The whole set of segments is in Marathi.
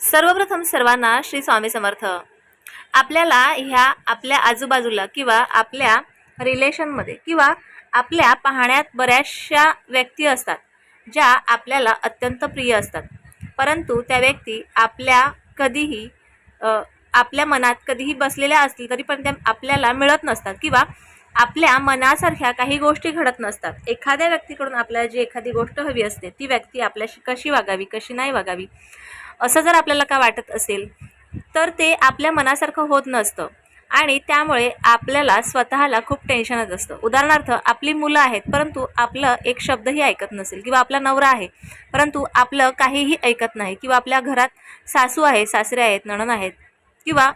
सर्वप्रथम सर्वांना श्री स्वामी समर्थ. आपल्याला ह्या आपल्या आजूबाजूला किंवा आपल्या रिलेशनमध्ये किंवा आपल्या पाहण्यात बऱ्याचशा व्यक्ती असतात ज्या आपल्याला अत्यंत प्रिय असतात. परंतु त्या व्यक्ती आपल्या कधीही आपल्या मनात कधीही बसलेल्या असतील तरी पण त्या आपल्याला मिळत नसतात किंवा आपल्या मनासारख्या काही गोष्टी घडत नसतात. एखाद्या व्यक्तीकडून आपल्याला जी एखादी गोष्ट हवी असते ती व्यक्ती आपल्याशी कशी वागावी कशी नाही वागावी असं जर आपल्याला का वाटत असेल तर ते आपल्या मनासारखं होत नसतं. आणि त्यामुळे आपल्याला स्वतःला खूप टेन्शनच असतं. उदाहरणार्थ आपली मुलं आहेत परंतु आपलं एक शब्दही ऐकत नसेल किंवा आपला नवरा आहे परंतु आपलं काहीही ऐकत नाही किंवा आपल्या घरात सासू आहे सासरे आहेत नणन आहेत किंवा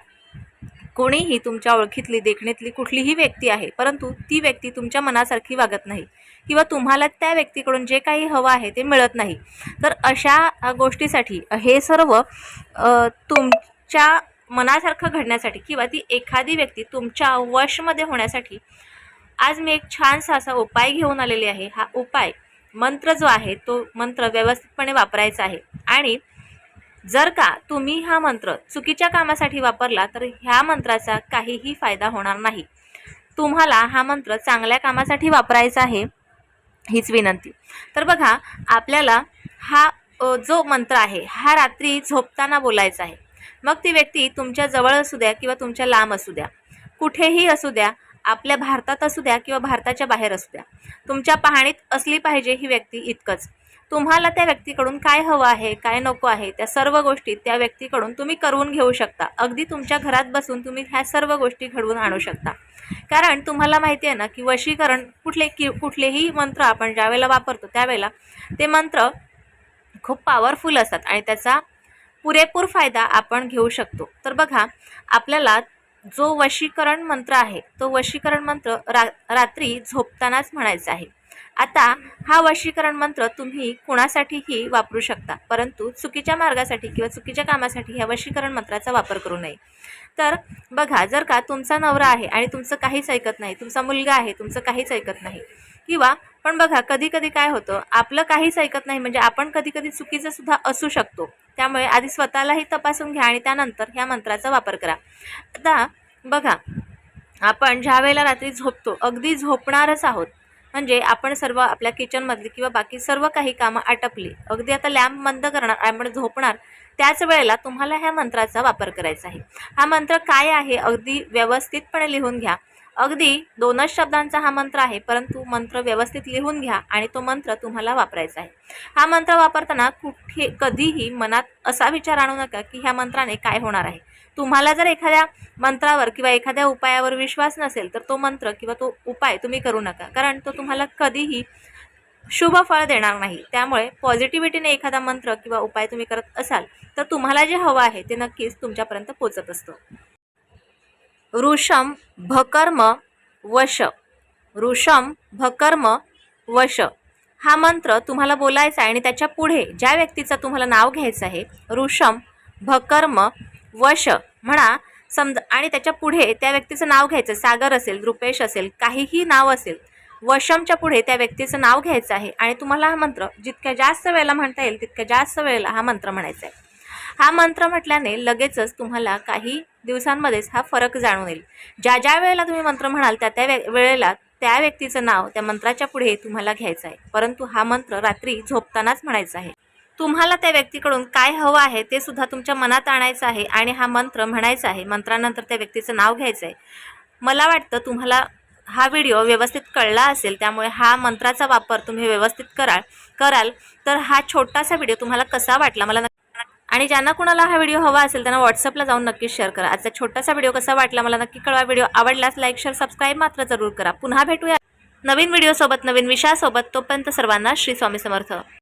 कोणीही तुमच्या ओळखीतली देखणीतली कुठलीही व्यक्ती आहे परंतु ती व्यक्ती तुमच्या मनासारखी वागत नाही किंवा तुम्हाला त्या व्यक्तीकडून जे काही हवं आहे ते मिळत नाही. तर अशा गोष्टीसाठी हे सर्व तुमच्या मनासारखं घडण्यासाठी किंवा ती एखादी व्यक्ती तुमच्या वशमध्ये होण्यासाठी आज मी एक छानसा असा उपाय घेऊन आलेली आहे. हा उपाय मंत्र जो आहे तो मंत्र व्यवस्थितपणे वापरायचा आहे. आणि जर का तुम्ही हा मंत्र चुकीच्या कामासाठी वापरला तर ह्या मंत्राचा काहीही फायदा होणार नाही. तुम्हाला हा मंत्र चांगल्या कामासाठी वापरायचा आहे हीच विनंती. तर बघा आपल्याला हा जो मंत्र आहे हा रात्री झोपताना बोलायचा आहे. मग ती व्यक्ती तुमच्या जवळ असू द्या किंवा तुमच्या लांब असू द्या. कुठेही असू द्या आपल्या भारतात असू द्या किंवा भारताच्या बाहेर असू द्या. तुमच्या पाहणीत असली पाहिजे ही व्यक्ती इतकंच. तुम्हाला त्या व्यक्तीकडून काय हवं आहे काय नको आहे त्या सर्व गोष्टी त्या व्यक्तीकडून तुम्ही करून घेऊ शकता. अगदी तुमच्या घरात बसून तुम्ही ह्या सर्व गोष्टी घडवून आणू शकता. कारण तुम्हाला माहिती आहे ना की वशीकरण कुठले की कुठलेही मंत्र आपण ज्यावेळेला वापरतो त्यावेळेला ते मंत्र खूप पॉवरफुल असतात आणि त्याचा पुरेपूर फायदा आपण घेऊ शकतो. तर बघा आपल्याला जो वशीकरण मंत्र आहे तो वशीकरण मंत्र रा रात्री झोपतानाच म्हणायचा आहे. आता हा वशीकरण मंत्र तुम्ही कुणासाठीही वापरू शकता परंतु चुकीच्या मार्गासाठी किंवा चुकीच्या कामासाठी ह्या वशीकरण मंत्राचा वापर करू नये. तर बघा जर का तुमचा नवरा आहे आणि तुमचं काहीच ऐकत नाही तुमचा मुलगा आहे तुमचं काहीच ऐकत नाही किंवा पण बघा कधी कधी काय होतं आपलं काहीच ऐकत नाही म्हणजे आपण कधी कधी चुकीचं सुद्धा असू शकतो. त्यामुळे आधी स्वतःलाही तपासून घ्या आणि त्यानंतर ह्या मंत्राचा वापर करा. आता बघा आपण ज्या वेळेला रात्री झोपतो अगदी झोपणारच आहोत. म्हणजे आपण सर्व आपल्या किचनमधली किंवा बाकी सर्व काही कामं आटपली. अगदी आता लॅम्प बंद करणार आपण झोपणार त्याच वेळेला तुम्हाला ह्या मंत्राचा वापर करायचा आहे. हा मंत्र काय आहे अगदी व्यवस्थितपणे लिहून घ्या. अगदी दोनच शब्दांचा हा मंत्र आहे परंतु मंत्र व्यवस्थित लिहून घ्या आणि तो मंत्र तुम्हाला वापरायचा आहे. हा मंत्र वापरताना कुठे कधीही मनात असा विचार आणू नका की ह्या मंत्राने काय होणार आहे. तुम्हाला जर एखाद्या मंत्रावर किंवा एखाद्या उपायावर विश्वास नसेल तर तो मंत्र किंवा तो उपाय तुम्ही करू नका. कारण तो तुम्हाला कधीही शुभ फळ देणार नाही. त्यामुळे पॉझिटिव्हिटीने एखादा मंत्र किंवा उपाय तुम्ही करत असाल तर तुम्हाला जे हवं आहे ते नक्कीच तुमच्यापर्यंत पोचत असतं. ऋषम भकर्म वश. वृषम भकर्म वश. हा मंत्र तुम्हाला बोलायचा आहे आणि त्याच्या पुढे ज्या व्यक्तीचं तुम्हाला नाव घ्यायचं आहे ऋषम भकर्म वश म्हणा समजा आणि त्याच्या पुढे त्या व्यक्तीचं नाव घ्यायचं सागर असेल रुपेश असेल काहीही नाव असेल वशमच्या पुढे त्या व्यक्तीचं नाव घ्यायचं आहे. आणि तुम्हाला हा मंत्र जितक्या जास्त वेळेला म्हणता येईल तितक्या जास्त वेळेला हा मंत्र म्हणायचा आहे. हा मंत्र म्हटल्याने लगेचच तुम्हाला काही दिवसांमध्येच हा फरक जाणून येईल. ज्या ज्या वेळेला तुम्ही मंत्र म्हणाल त्या त्या वेळेला त्या व्यक्तीचं नाव त्या मंत्राच्या पुढे तुम्हाला घ्यायचं आहे. परंतु हा मंत्र रात्री झोपतानाच म्हणायचा आहे. तुम्हाला त्या व्यक्तीकडून काय हवं आहे ते सुद्धा तुमच्या मनात आणायचं आहे आणि हा मंत्र म्हणायचा आहे. मंत्रानंतर त्या व्यक्तीचं नाव घ्यायचं आहे मला वाटतं तुम्हाला हा व्हिडिओ व्यवस्थित कळला असेल त्यामुळे हा मंत्राचा वापर तुम्ही व्यवस्थित कराल कराल. तर हा छोटासा व्हिडिओ तुम्हाला कसा वाटला मला आणि ज्यांना कुणाला हा व्हिडिओ हवा असेल त्यांना व्हॉट्सअपला जाऊन नक्कीच शेअर करा. आजचा छोटासा व्हिडिओ कसा वाटला मला नक्की कळवा. व्हिडिओ आवडल्यास लाईक शेअर सबस्क्राईब मात्र जरूर करा. पुन्हा भेटूया. नवीन व्हिडिओसोबत नवीन विषयासोबत तोपर्यंत सर्वांना श्री स्वामी समर्थ.